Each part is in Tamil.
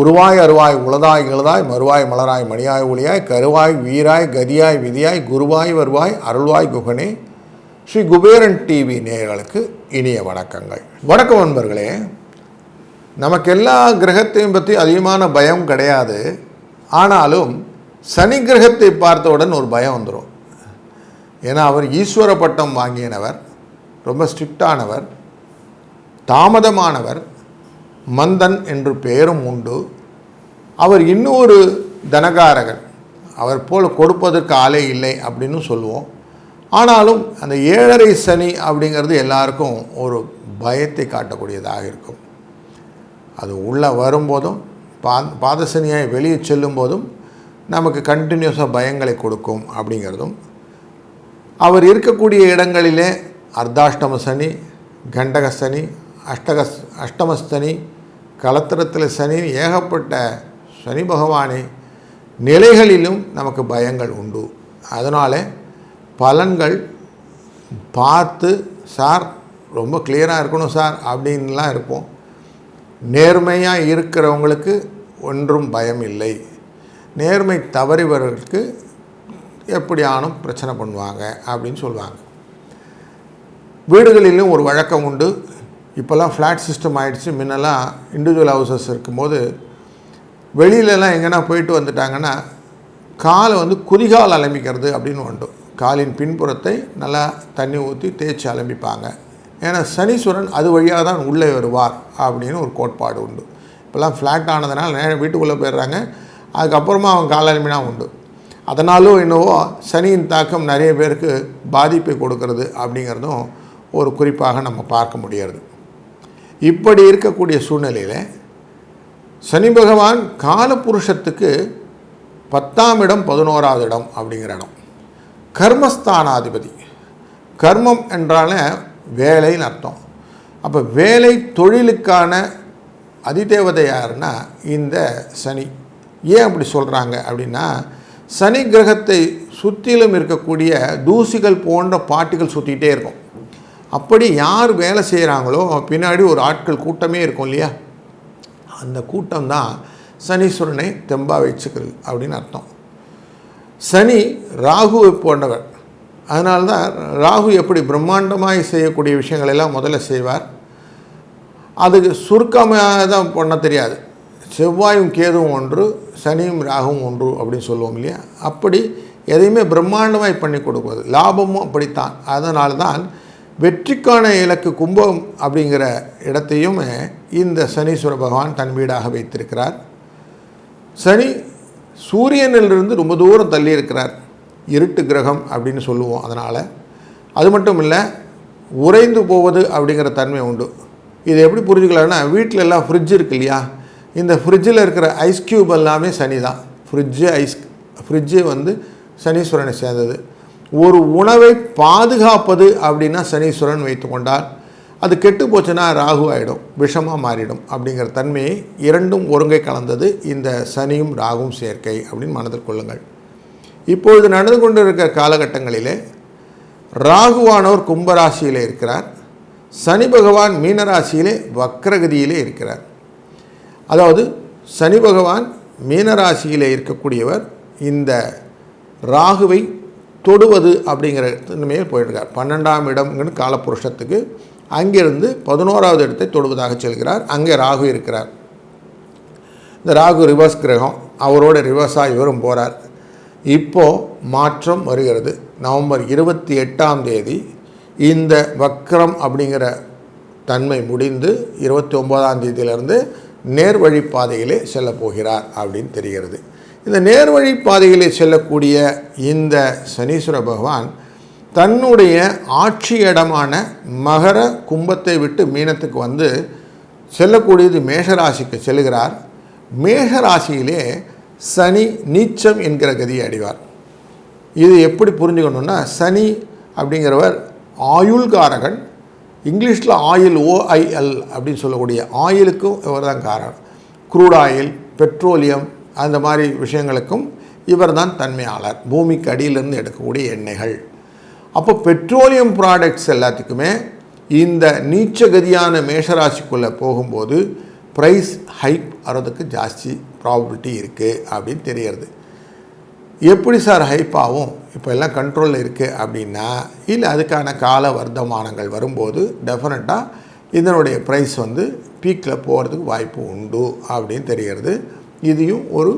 உருவாய் அருவாய் உளதாய் இழுதாய் மறுவாய் மலராய் மணியாய் ஒளியாய் கருவாய் வீராய் கதியாய் விதியாய் குருவாய் வருவாய் அருள்வாய் குகனே. ஸ்ரீ குபேரன் டிவி நேயர்களுக்கு இனிய வணக்கங்கள். வணக்கம் நண்பர்களே. நமக்கு எல்லா கிரகத்தையும் பற்றி அதிகமான பயம் கிடையாது. ஆனாலும் சனி கிரகத்தை பார்த்தவுடன் ஒரு பயம் வந்துடும் ஏன்னா அவர் ஈஸ்வர பட்டம் வாங்கியனவர் ரொம்ப ஸ்ட்ரிக்டானவர் தாமதமானவர் மந்தன் என்று பெயரும் உண்டு. அவர் இன்னொரு தனகாரகன். அவர் போல் கொடுப்பதற்கு ஆளே இல்லை அப்படின்னு சொல்லுவோம். ஆனாலும் அந்த ஏழரை சனி அப்படிங்கிறது எல்லாருக்கும் ஒரு பயத்தை காட்டக்கூடியதாக இருக்கும். அது உள்ளே வரும்போதும் பா பாதசனியாக வெளியே செல்லும் போதும் நமக்கு கண்டினியூஸாக பயங்களை கொடுக்கும் அப்படிங்கிறதும். அவர் இருக்கக்கூடிய இடங்களிலே அர்த்தாஷ்டம சனி கண்டக சனி அஷ்டக அஷ்டமஸ்தனி கலத்திரத்தில் சனி ஏகப்பட்ட சனி பகவானே நிலைகளிலும் நமக்கு பயங்கள் உண்டு. அதனால் பலன்கள் பார்த்து சார் ரொம்ப கிளியராக இருக்கணும் சார் அப்படின்லாம் இருப்போம். நேர்மையாக இருக்கிறவங்களுக்கு ஒன்றும் பயம் இல்லை. நேர்மை தவறிவர்களுக்கு எப்படியானும் பிரச்சனை பண்ணுவாங்க அப்படின்னு சொல்லுவாங்க வீடுகளிலும் ஒரு வழக்கம் உண்டு. இப்போல்லாம் ஃப்ளாட் சிஸ்டம் ஆகிடுச்சு முன்னெல்லாம் இண்டிவிஜுவல் ஹவுசஸ் இருக்கும்போது வெளியிலலாம் எங்கன்னா போயிட்டு வந்துட்டாங்கன்னா காலை வந்து குதிகால் அலம்பிக்கிறது அப்படின்னு உண்டு. காலின் பின்புறத்தை நல்லா தண்ணி ஊற்றி தேய்ச்சி அலம்பிப்பாங்க. ஏன்னா சனீஸ்வரன் அது வழியாக தான் உள்ளே வருவார் அப்படின்னு ஒரு கோட்பாடு உண்டு. இப்போல்லாம் ஃப்ளாட் ஆனதுனால நேரம் வீட்டுக்குள்ளே போயிடுறாங்க. அதுக்கப்புறமா அவன் கால அலம்பினா உண்டு. அதனாலும் என்னவோ சனியின் தாக்கம் நிறைய பேருக்கு பாதிப்பை கொடுக்கறது அப்படிங்கிறதும் ஒரு குறிப்பாக நம்ம பார்க்க முடியாது இப்படி இருக்கக்கூடிய சூழ்நிலையில் சனி பகவான் காலபுருஷத்துக்கு பத்தாம் இடம் பதினோராவது இடம் அப்படிங்கிற இடம். கர்மஸ்தானாதிபதி. கர்மம் என்றால வேலைன்னு அர்த்தம். அப்போ வேலை தொழிலுக்கான அதிதேவதை யாருன்னா இந்த சனி. ஏன் அப்படி சொல்கிறாங்க அப்படின்னா சனி கிரகத்தை சுற்றிலும் இருக்கக்கூடிய தூசிகள் போன்ற பாட்டுகள் சுற்றிக்கிட்டே இருக்கும். அப்படி யார் வேலை செய்கிறாங்களோ பின்னாடி ஒரு ஆட்கள் கூட்டமே இருக்கும் இல்லையா? அந்த கூட்டம் தான் சனீஸ்வரனை தெம்பாக வச்சுக்கிறது அப்படின்னு அர்த்தம். சனி ராகுவை போன்றவர். அதனால தான் ராகு எப்படி பிரம்மாண்டமாக செய்யக்கூடிய விஷயங்கள் எல்லாம் முதல்ல செய்வார். அதுக்கு சுருக்கமாக தான் பண்ண தெரியாது. செவ்வாயும் கேதுவும் ஒன்று சனியும் ராகுவும் ஒன்று அப்படின்னு சொல்லுவோம் இல்லையா? அப்படி எதையுமே பிரம்மாண்டமாய் பண்ணி கொடுக்குவது லாபமும் அப்படித்தான். அதனால தான் வெற்றிக்கான இலக்கு கும்பம் அப்படிங்கிற இடத்தையும் இந்த சனீஸ்வர பகவான் தன் வீடாக வைத்திருக்கிறார். சனி சூரியனிலிருந்து ரொம்ப தூரம் தள்ளி இருக்கிறார். இருட்டு கிரகம் அப்படின்னு சொல்லுவோம் அதனால். அது மட்டும் இல்லை உறைந்து போவது அப்படிங்கிற தன்மை உண்டு. இதை எப்படி புரிஞ்சுக்கலாம்னா வீட்டில் எல்லாம் ஃப்ரிட்ஜ் இருக்கு இல்லையா? இந்த ஃப்ரிட்ஜில் இருக்கிற ஐஸ் க்யூப் எல்லாமே சனி தான் ஃப்ரிட்ஜு ஐஸ் ஃப்ரிட்ஜு வந்து சனீஸ்வரனை சேர்ந்தது. ஒரு உணவை பாதுகாப்பது அப்படின்னா சனீஸ்வரன் வைத்து கொண்டால் அது கெட்டு போச்சுன்னா ராகு ஆகிடும் விஷமாக மாறிடும் அப்படிங்கிற தன்மையை இரண்டும் ஒருங்கை கலந்தது இந்த சனியும் ராகும் சேர்க்கை அப்படின்னு மனதில் கொள்ளுங்கள். இப்பொழுது நடந்து கொண்டு இருக்கிற காலகட்டங்களிலே ராகுவானவர் கும்பராசியிலே இருக்கிறார். சனி பகவான் மீனராசியிலே வக்ரகதியிலே இருக்கிறார். அதாவது சனி பகவான் மீனராசியிலே இருக்கக்கூடியவர் இந்த ராகுவை தொடுவது அப்படிங்கிற மேல் போயிட்டுருக்கார் பன்னெண்டாம் இடம்னு காலப்புருஷத்துக்கு அங்கிருந்து பதினோராவது இடத்தை தொடுவதாக செல்கிறார். அங்கே ராகு இருக்கிறார். இந்த ராகு ரிவர்ஸ் கிரகம் அவரோட ரிவர்ஸாக இவரும் போகிறார் இப்போது மாற்றம் வருகிறது. நவம்பர் இருபத்தி எட்டாம் தேதி இந்த வக்ரம் அப்படிங்கிற தன்மை முடிந்து இருபத்தி ஒம்போதாம் தேதியிலிருந்து நேர்வழி பாதையிலே செல்ல போகிறார் அப்படின்னு தெரிகிறது. இந்த நேர்வழி பாதையிலே செல்லக்கூடிய இந்த சனீஸ்வர பகவான் தன்னுடைய ஆட்சி இடமான மகர கும்பத்தை விட்டு மீனத்துக்கு வந்து செல்லக்கூடியது மேஷராசிக்கு செல்கிறார். மேஷராசியிலே சனி நீச்சம் என்கிற கதியை அடைவார். இது எப்படி புரிஞ்சுக்கணுன்னா சனி அப்படிங்கிறவர் ஆயுள்காரகன். இங்கிலீஷில் ஆயில் ஓஐஎல் அப்படின்னு சொல்லக்கூடிய ஆயிலுக்கும் இவர் தான் காரணம். க்ரூட் ஆயில் பெட்ரோலியம் அந்த மாதிரி விஷயங்களுக்கும் இவர் தான் தன்மையாளர். பூமிக்கு அடியிலிருந்து எடுக்கக்கூடிய எண்ணெய்கள். அப்போ பெட்ரோலியம் ப்ராடக்ட்ஸ் எல்லாத்துக்குமே இந்த நீச்சகதியான மேஷராசிக்குள்ளே போகும்போது ப்ரைஸ் ஹைப் வர்றதுக்கு ஜாஸ்தி ப்ராபபிலிட்டி இருக்குது அப்படின்னு தெரியறது. எப்படி சார் ஹைப் ஆகும்? இப்போ எல்லாம் கண்ட்ரோலில் இருக்குது அப்படின்னா இல்லை அதுக்கான கால வர்த்தமானங்கள் வரும்போது டெஃபினட்டாக இதனுடைய ப்ரைஸ் வந்து பீக்கில் போகிறதுக்கு வாய்ப்பு உண்டு அப்படின்னு தெரிகிறது இதையும் ஒரு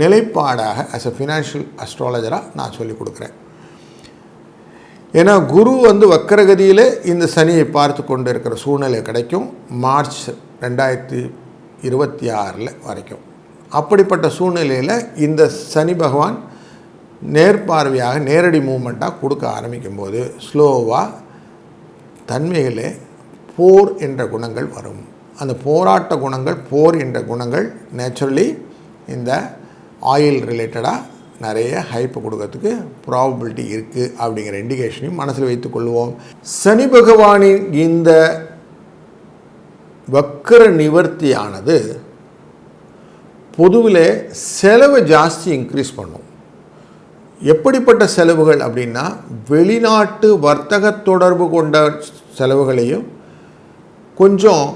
நிலைப்பாடாக ஆஸ் அ ஃபினான்ஷியல் அஸ்ட்ராலஜராக நான் சொல்லிக் கொடுக்குறேன். ஏன்னா குரு வந்து வக்கரகதியில் இந்த சனியை பார்த்து கொண்டு இருக்கிற சூழ்நிலை கிடைக்கும். மார்ச் ரெண்டாயிரத்தி இருபத்தி ஆறில் வரைக்கும். அப்படிப்பட்ட சூழ்நிலையில் இந்த சனி பகவான் நேர்பார்வையாக நேரடி மூமெண்ட்டாக கொடுக்க ஆரம்பிக்கும்போது ஸ்லோவாக தன்மையிலே போர் என்ற குணங்கள் வரும். அந்த போராட்ட குணங்கள் போர் என்ற குணங்கள் நேச்சுரலி இந்த ஆயில் ரிலேட்டடாக நிறைய ஹைப்பு கொடுக்கறதுக்கு ப்ராபபிலிட்டி இருக்குது அப்படிங்கிற இண்டிகேஷனையும் மனசில் வைத்துக்கொள்வோம் சனி பகவானின் இந்த வக்கர நிவர்த்தியானது பொதுவில் செலவை ஜாஸ்தி இன்க்ரீஸ் பண்ணும். எப்படிப்பட்ட செலவுகள் அப்படின்னா வெளிநாட்டு வர்த்தக தொடர்பு கொண்ட செலவுகளையும் கொஞ்சம்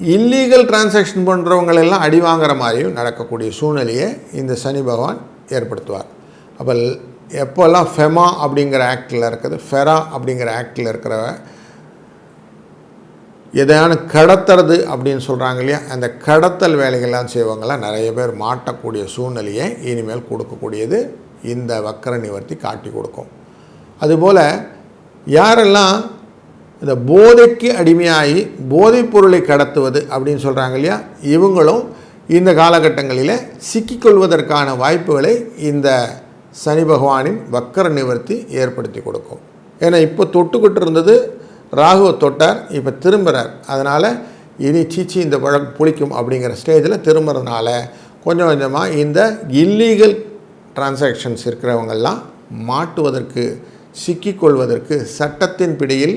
இல்லீகல் டிரான்சாக்ஷன் பண்ணுறவங்களெல்லாம் அடி வாங்குற மாதிரியும் நடக்கக்கூடிய சூழ்நிலையை இந்த சனி பகவான் ஏற்படுத்துவார். அப்போ எப்போல்லாம் ஃபெமா அப்படிங்கிற ஆக்டில் இருக்குது ஃபெரா அப்படிங்கிற ஆக்டில் இருக்கிற எதையான கடத்துறது அப்படின்னு சொல்கிறாங்க இல்லையா? அந்த கடத்தல் வேலைகள்லாம் செய்வங்களாம் நிறைய பேர் மாட்டக்கூடிய சூழ்நிலையை இனிமேல் கொடுக்கக்கூடியது இந்த வக்கர நிவர்த்தி காட்டி கொடுக்கும். அதுபோல் யாரெல்லாம் இந்த போதைக்கு அடிமையாகி போதைப் பொருளை கடத்துவது அப்படின்னு சொல்கிறாங்க இல்லையா? இவங்களும் இந்த காலகட்டங்களில் சிக்கிக்கொள்வதற்கான வாய்ப்புகளை இந்த சனி பகவானின் வக்கர நிவர்த்தி ஏற்படுத்தி கொடுக்கும். ஏன்னா இப்போ தொட்டுக்கிட்டு இருந்தது ராகுவை தொட்டார் இப்போ திரும்புகிறார் அதனால் இனி சீச்சி இந்த வழக்கு புளிக்கும் அப்படிங்கிற ஸ்டேஜில் திரும்புறதுனால கொஞ்சம் கொஞ்சமாக இந்த இல்லீகல் டிரான்சாக்ஷன்ஸ் இருக்கிறவங்கெல்லாம் மாட்டுவதற்கு சிக்கிக்கொள்வதற்கு சட்டத்தின் பிடியில்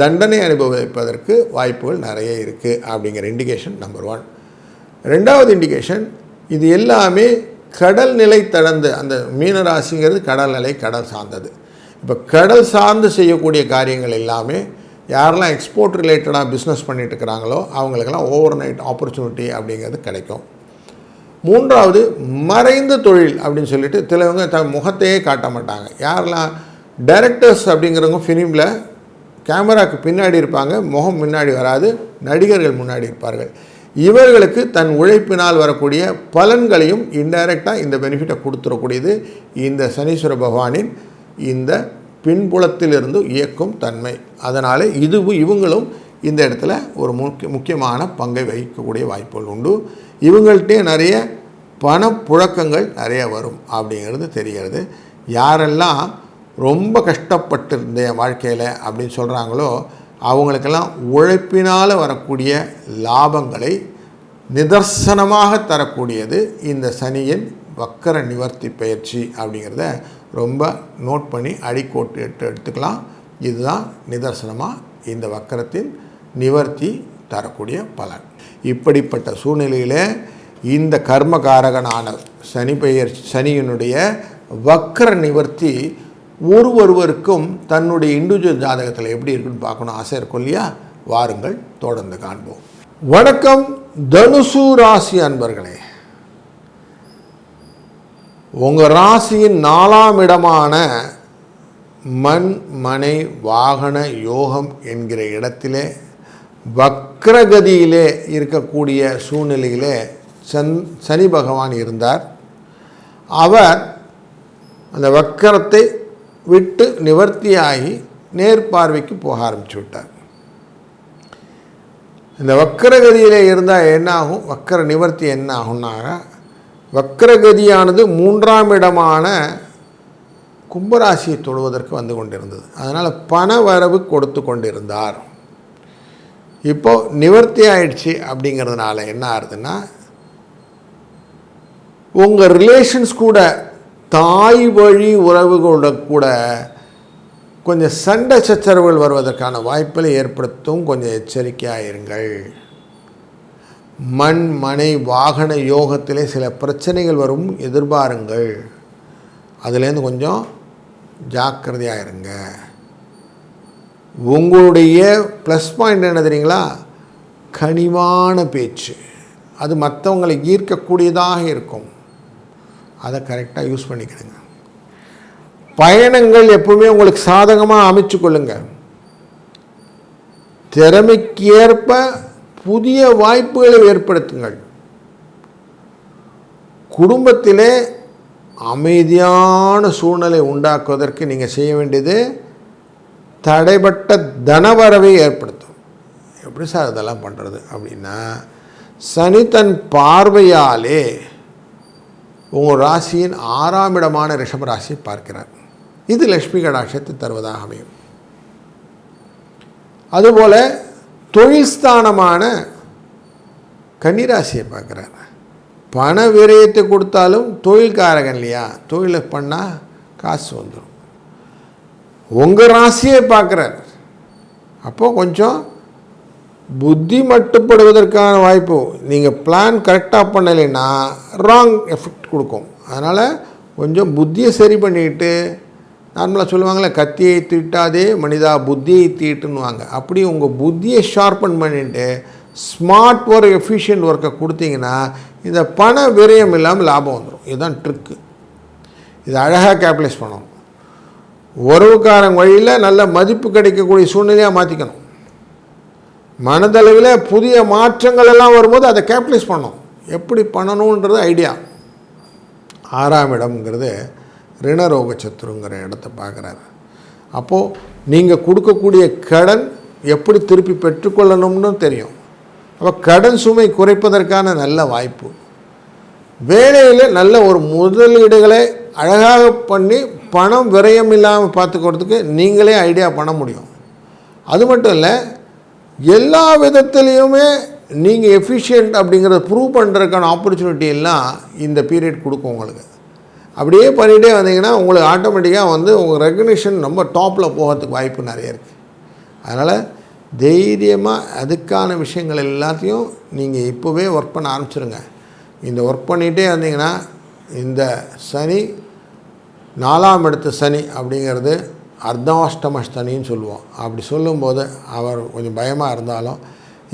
தண்டனை அனுபவிப்பதற்கு வாய்ப்புகள் நிறைய இருக்குது அப்படிங்கிற இண்டிகேஷன் நம்பர் ஒன் ரெண்டாவது இண்டிகேஷன் இது எல்லாமே கடல் நிலை தடந்து அந்த மீனராசிங்கிறது கடல் நிலை கடல் சார்ந்தது. இப்போ கடல் சார்ந்து செய்யக்கூடிய காரியங்கள் எல்லாமே யாரெல்லாம் எக்ஸ்போர்ட் ரிலேட்டடாக பிஸ்னஸ் பண்ணிட்டு இருக்கிறாங்களோ அவங்களுக்கெல்லாம் ஓவர் நைட் ஆப்பர்ச்சுனிட்டி அப்படிங்கிறது கிடைக்கும். மூன்றாவது மறைந்த தொழில் அப்படின்னு சொல்லிட்டு சிலவங்க த முகத்தையே காட்ட மாட்டாங்க. யாரெல்லாம் டைரக்டர்ஸ் அப்படிங்கிறவங்க ஃபிலிமில் கேமராக்கு பின்னாடி இருப்பாங்க முகம் முன்னாடி வராது நடிகர்கள் முன்னாடி இருப்பார்கள். இவர்களுக்கு தன் உழைப்பினால் வரக்கூடிய பலன்களையும் இன்டைரக்டாக இந்த பெனிஃபிட்டை கொடுத்துடக்கூடியது இந்த சனீஸ்வர பகவானின் இந்த பின்புலத்திலிருந்து இயக்கும் தன்மை. அதனால் இது இவங்களும் இந்த இடத்துல ஒரு முக்கிய முக்கியமான பங்கை வகிக்கக்கூடிய வாய்ப்புகள் உண்டு. இவங்கள்ட்டே நிறைய பணப்புழக்கங்கள் நிறைய வரும் அப்படிங்கிறது தெரிகிறது. யாரெல்லாம் ரொம்ப கஷ்டப்பட்டிருந்தேன் வாழ்க்கையில் அப்படின்னு சொல்கிறாங்களோ அவங்களுக்கெல்லாம் உழைப்பினால் வரக்கூடிய லாபங்களை நிதர்சனமாக தரக்கூடியது இந்த சனியின் வக்கர நிவர்த்தி பயிற்சி அப்படிங்கிறத ரொம்ப நோட் பண்ணி அடிக்கோட்டு எடுத்து எடுத்துக்கலாம். இதுதான் நிதர்சனமாக இந்த வக்கரத்தின் நிவர்த்தி தரக்கூடிய பலன். இப்படிப்பட்ட சூழ்நிலையில் இந்த கர்மகாரகனான சனி பெயர் சனியினுடைய வக்கர நிவர்த்தி ஒரு ஒருவருக்கும் தன்னுடைய இண்டிவிஜுவல் ஜாதகத்தில் எப்படி இருக்குன்னு பார்க்கணும். ஆசை இருக்கும் இல்லையா? வாருங்கள் தொடர்ந்து காண்போம். வணக்கம் தனுசு ராசி அன்பர்களே. உங்கள் ராசியின் நாலாம் இடமான மண் மனை வாகன யோகம் என்கிற இடத்திலே வக்ரகதியிலே இருக்கக்கூடிய சூழ்நிலையிலே சன் சனி பகவான் இருந்தார். அவர் அந்த வக்கரத்தை விட்டு நிவர்த்தியாகி நேர்பார்வைக்கு போக ஆரம்பிச்சு விட்டார். இந்த வக்கரகதியில் இருந்தால் என்ன ஆகும் வக்கர நிவர்த்தி என்ன ஆகும்னா வக்கரகதியானது மூன்றாம் இடமான கும்பராசியை தொடுவதற்கு வந்து கொண்டிருந்தது. அதனால் பண வரவு கொடுத்து கொண்டிருந்தார். இப்போ நிவர்த்தி ஆயிடுச்சு அப்படிங்கிறதுனால என்ன ஆகுதுன்னா உங்கள் ரிலேஷன்ஸ் கூட தாய் வழி உறவுகளோட கூட கொஞ்சம் சண்டை சச்சரவுகள் வருவதற்கான வாய்ப்புகளை ஏற்படுத்தும். கொஞ்சம் எச்சரிக்கையாக இருங்கள். மண் மனை வாகன யோகத்திலே சில பிரச்சனைகள் வரும். எதிர்பாருங்கள். அதுலேருந்து கொஞ்சம் ஜாக்கிரதையாக இருங்க. உங்களுடைய ப்ளஸ் பாயிண்ட் என்ன தெரியுங்களா? கனிவான பேச்சு. அது மற்றவங்களை ஈர்க்கக்கூடியதாக இருக்கும். அதை கரெக்டாக யூஸ் பண்ணிக்கிடுங்க. பயணங்கள் எப்பவுமே உங்களுக்கு சாதகமாக அமைச்சு கொள்ளுங்க திறமைக்கு ஏற்ப புதிய வாய்ப்புகளை ஏற்படுத்துங்கள். குடும்பத்திலே அமைதியான சூழ்நிலை உண்டாக்குவதற்கு நீங்கள் செய்ய வேண்டியது தடைப்பட்ட தனவரவை ஏற்படுத்தும். எப்படி சார் இதெல்லாம் பண்ணுறது அப்படின்னா சனி தன் பார்வையாலே உங்கள் ராசியின் ஆறாம் இடமான ரிஷப ராசியை பார்க்கிறார். இது லக்ஷ்மி கடாட்சத்தை தருவதாக அமையும். அதுபோல் தொழில் ஸ்தானமான கன்னிராசியை பார்க்குறார். பண விரயத்தை கொடுத்தாலும் தொழில்காரகன் இல்லையா? தொழிலை பண்ணால் காசு வந்துடும். உங்கள் ராசியை பார்க்குறார். அப்போது கொஞ்சம் புத்தி மட்டுப்படுவதற்கான வாய்ப்பு. நீங்கள் பிளான் கரெக்டாக பண்ணலைன்னா ராங் எஃபெக்ட் கொடுக்கும். அதனால் கொஞ்சம் புத்தியை சரி பண்ணிக்கிட்டு நார்மலாக சொல்லுவாங்களே கத்தியை தீட்டாதே மனிதா புத்தியை தீட்டுன்னுவாங்க. அப்படி உங்கள் புத்தியை ஷார்ப்பன் பண்ணிட்டு ஸ்மார்ட் ஒர்க் எஃபிஷியன்ட் ஒர்க்கை கொடுத்தீங்கன்னா இந்த பண விரயம் இல்லாமல் லாபம் வந்துடும் இதுதான் ட்ரிக்கு இது அழகாக கேபிட்டலைஸ் பண்ணணும். உறவுக்காரங்க வழியில் நல்ல மதிப்பு கிடைக்கக்கூடிய சூழ்நிலையாக மாற்றிக்கணும் மனதளவில் புதிய மாற்றங்கள் எல்லாம் வரும்போது அதை கேபிட்டலைஸ் பண்ணோம் எப்படி பண்ணணுன்றது ஐடியா ஆறாம் இடம்ங்கிறது ரிணரோக சத்துருங்கிற இடத்த பார்க்குறாரு. அப்போது நீங்கள் கொடுக்கக்கூடிய கடன் எப்படி திருப்பி பெற்றுக்கொள்ளணும்னு தெரியும். அப்போ கடன் சுமை குறைப்பதற்கான நல்ல வாய்ப்பு. வேலையில் நல்ல ஒரு முதலீடுகளை அழகாக பண்ணி பணம் விரயம் இல்லாமல் பார்த்துக்கிறதுக்கு நீங்களே ஐடியா பண்ண முடியும். அது மட்டும் இல்லை எல்லா விதத்துலேயுமே நீங்கள் எஃபிஷியன்ட் அப்படிங்கிறத ப்ரூவ் பண்ணுறதுக்கான ஆப்பர்ச்சுனிட்டி எல்லாம் இந்த பீரியட் கொடுக்கும் உங்களுக்கு. அப்படியே பண்ணிகிட்டே வந்தீங்கன்னா உங்களுக்கு ஆட்டோமேட்டிக்காக வந்து உங்கள் ரெக்கக்னிஷன் ரொம்ப டாப்பில் போகிறதுக்கு வாய்ப்பு நிறைய இருக்குது அதனால் தைரியமாக அதுக்கான விஷயங்கள் எல்லாத்தையும் நீங்கள் இப்போவே ஒர்க் பண்ண ஆரம்பிச்சிருங்க. இந்த ஒர்க் பண்ணிகிட்டே வந்தீங்கன்னா இந்த சனி நாலாம் இடத்து சனி அப்படிங்கிறது அர்த்தாஷ்டம சொல்லுவோம். அப்படி சொல்லும்போது அவர் கொஞ்சம் பயமாக இருந்தாலும்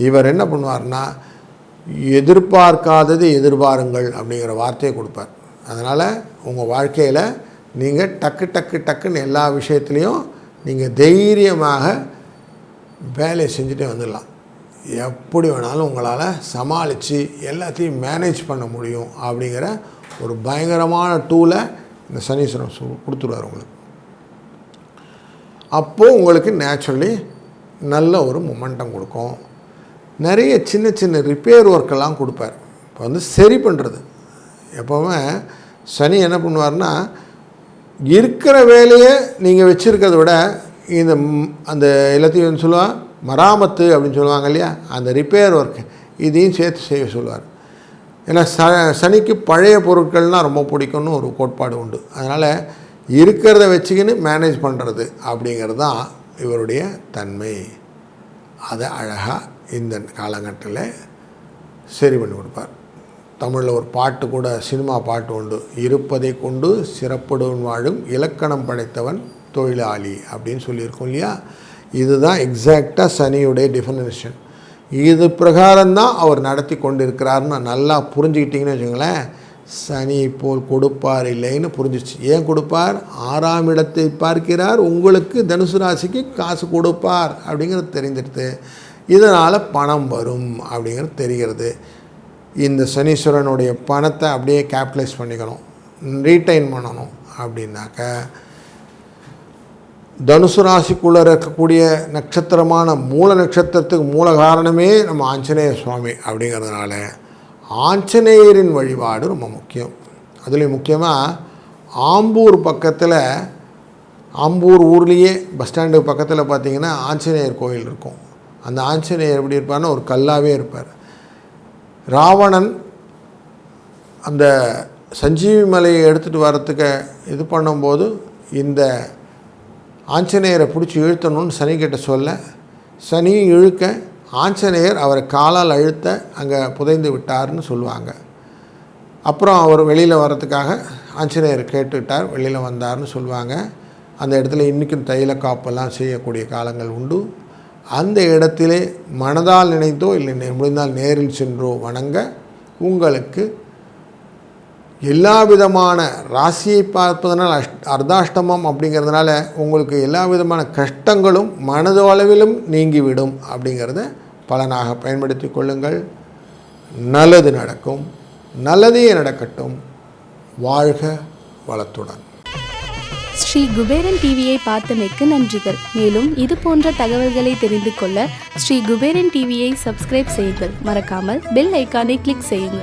இவர் என்ன பண்ணுவார்னா எதிர்பார்க்காதது எதிர்பாருங்கள் அப்படிங்கிற வார்த்தையை கொடுப்பார். அதனால் உங்கள் வாழ்க்கையில் நீங்கள் டக்கு டக்கு டக்குன்னு எல்லா விஷயத்துலேயும் நீங்கள் தைரியமாக வேலையை செஞ்சுட்டே வந்துடலாம். எப்படி வேணாலும் உங்களால் சமாளித்து எல்லாத்தையும் மேனேஜ் பண்ண முடியும் அப்படிங்கிற ஒரு பயங்கரமான டூலை இந்த சனீஸ்வரன் சு கொடுத்துருவார் உங்களுக்கு. அப்போது உங்களுக்கு நேச்சுரலி நல்ல ஒரு மொமெண்டம் கொடுக்கும். நிறைய சின்ன சின்ன ரிப்பேர் ஒர்க்கெல்லாம் கொடுப்பார். இப்போ வந்து சரி பண்ணுறது எப்போவுமே சனி என்ன பண்ணுவார்னா இருக்கிற வேலையை நீங்கள் வச்சுருக்கிறத விட இந்த அந்த எல்லாத்தையும் சொல்லுவா சொல்லுவாள் மராமத்து அப்படின்னு சொல்லுவாங்க இல்லையா? அந்த ரிப்பேர் ஒர்க் இதையும் சேர்த்து செய்ய சொல்லுவார். ஏன்னா ச சனிக்கு பழைய பொருட்கள்னால் ரொம்ப பிடிக்கும்னு ஒரு கோட்பாடு உண்டு. அதனால் இருக்கிறத வச்சுக்கின்னு மேனேஜ் பண்ணுறது அப்படிங்கிறது தான் இவருடைய தன்மை. அதை அழகாக இந்த காலகட்டத்தில் சரி பண்ணி கொடுப்பார். தமிழில் ஒரு பாட்டு கூட சினிமா பாட்டு உண்டு. இருப்பதை கொண்டு சிறப்புடன் வாழும் இலக்கணம் படைத்தவன் தொழிலாளி அப்படின்னு சொல்லியிருக்கோம் இல்லையா? இதுதான் எக்ஸாக்டாக சனியுடைய டெஃபினேஷன் இது பிரகாரம் தான் அவர் நடத்தி கொண்டிருக்கிறாருன்னு நல்லா புரிஞ்சுக்கிட்டிங்கன்னு வச்சுங்களேன். சனி போல் கொடுப்பார் இல்லைன்னு புரிஞ்சிச்சு. ஏன் கொடுப்பார்? ஆறாம் இடத்தை பார்க்கிறார். உங்களுக்கு தனுசு ராசிக்கு காசு கொடுப்பார் அப்படிங்கிறது தெரிஞ்சிடுது. இதனால் பணம் வரும் அப்படிங்கிறது தெரிகிறது. இந்த சனீஸ்வரனுடைய பணத்தை அப்படியே கேபிட்டலைஸ் பண்ணிக்கணும். ரீட்டைன் பண்ணணும் அப்படின்னாக்க தனுசு ராசிக்குள்ளே இருக்கக்கூடிய நட்சத்திரமான மூல நட்சத்திரத்துக்கு மூல காரணமே நம்ம ஆஞ்சநேய சுவாமி அப்படிங்கிறதுனால ஆஞ்சநேயரின் வழிபாடு ரொம்ப முக்கியம். அதுலேயும் முக்கியமாக ஆம்பூர் பக்கத்தில் ஆம்பூர் ஊர்லேயே பஸ் ஸ்டாண்டு பக்கத்தில் பார்த்தீங்கன்னா ஆஞ்சநேயர் கோயில் இருக்கும். அந்த ஆஞ்சநேயர் எப்படி இருப்பார்னா ஒரு கல்லாகவே இருப்பார். ராவணன் அந்த சஞ்சீவி மலையை எடுத்துகிட்டு வர்றதுக்கு இது பண்ணும்போது இந்த ஆஞ்சநேயரை பிடிச்சி இழுத்தணும்னு சனிக்கிட்ட சொல்ல சனியும் இழுக்க ஆஞ்சநேயர் அவரை காலால் அழுத்த அங்கே புதைந்து விட்டார்னு சொல்லுவாங்க. அப்புறம் அவர் வெளியில் வர்றதுக்காக ஆஞ்சநேயர் கேட்டுவிட்டார் வெளியில் வந்தார்னு சொல்லுவாங்க. அந்த இடத்துல இன்றைக்கும் தைல காப்பெல்லாம் செய்யக்கூடிய காலங்கள் உண்டு. அந்த இடத்திலே மனதால் நினைத்தோ இல்லை நே- முடிந்தால் நேரில் சென்றோ வணங்க உங்களுக்கு எல்லா விதமான ராசியை பார்ப்பதனால் அஷ் அர்த்தாஷ்டமம் அப்படிங்கிறதுனால உங்களுக்கு எல்லா விதமான கஷ்டங்களும் மனது அளவிலும் நீங்கிவிடும் அப்படிங்கிறத பலனாக பயன்படுத்தி கொள்ளுங்கள். நல்லது நடக்கும். நல்லதே நடக்கட்டும். வாழ்க வளத்துடன். ஸ்ரீ குபேரன் டிவியை பார்த்தமைக்கு நன்றிகள். மேலும் இது போன்ற தகவல்களை தெரிந்து கொள்ள ஸ்ரீ குபேரன் டிவியை சப்ஸ்கிரைப் செய்யுங்கள். மறக்காமல் பெல் ஐக்கானை கிளிக் செய்யுங்கள்.